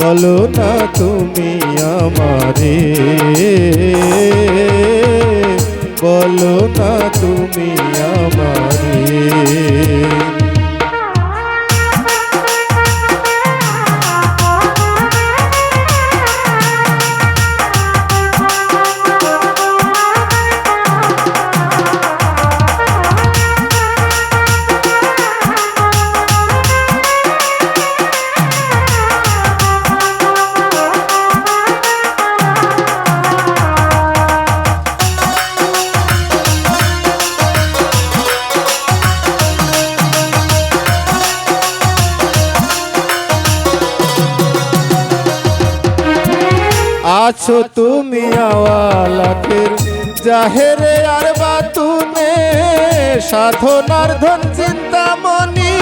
বলো না তুমি আমারে। বলো না তুমি আমারে। আছো তুমি আওয়ালাকের জাহেরে আর বাতুনে। সাধনার ধন চিন্তামণি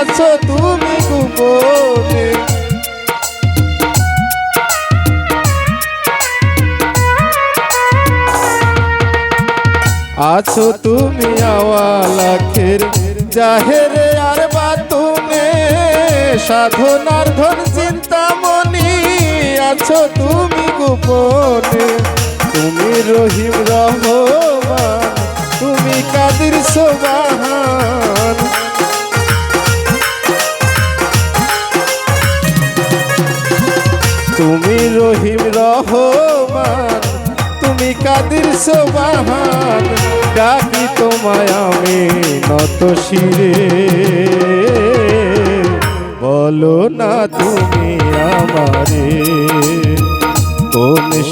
আছো তুমি গোপনে। আছো তুমি আওয়ালাখের জাহেরে আর বাতুনে। সাধনার ধন আছো তুমি গোপনে। তুমি রহিম রহমান, তুমি কাদির সোবাহান তুমি রহিম রহমান, তুমি কাদির সোবাহান ডাকি তোমায় আমি নত শিরে। বলো না তুমি আমারে।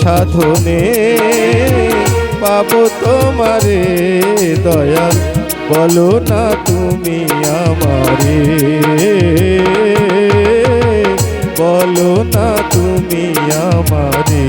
সাধনে পাবো তোমারে দয়া বলো না তুমি আমারে। বলো না তুমি আমারে।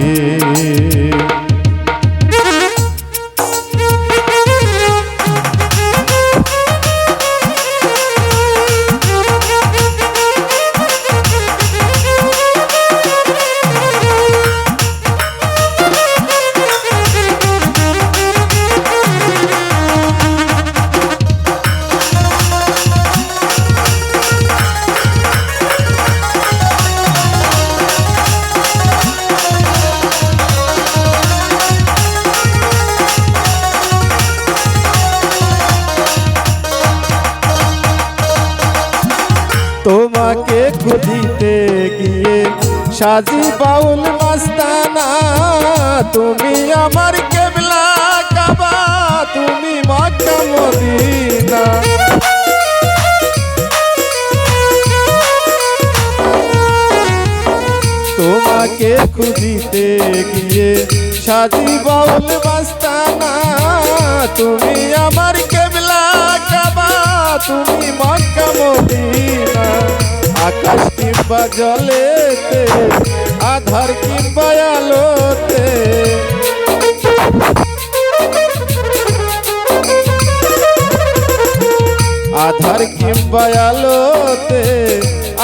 তোমাকে খুঁজিতে গিয়ে, সাজি বাউল মাস্তানা, তুমি আমার কেবলা কাবা, তুমি মক্কা মদিনা। তোমাকে খুঁজিতে গিয়ে, সাজি বাউল মাস্তানা, তুমি আমার কেবলা কাবা, তুমি মক্কা মদিনা। আকাশ কিংবা জলেতে, আধার কিংবা আলোতে। আধার কিংবা আলোতে,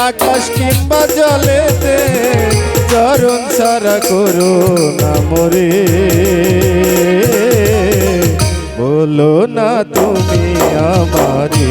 আকাশ কিংবা জলেতে, চরণ সারা করো না মরে। বলো না তুমি আমারে।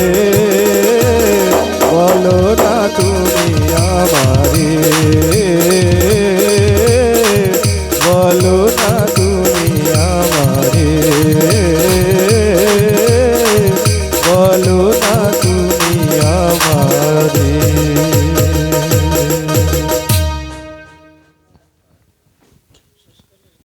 তুমি আমারে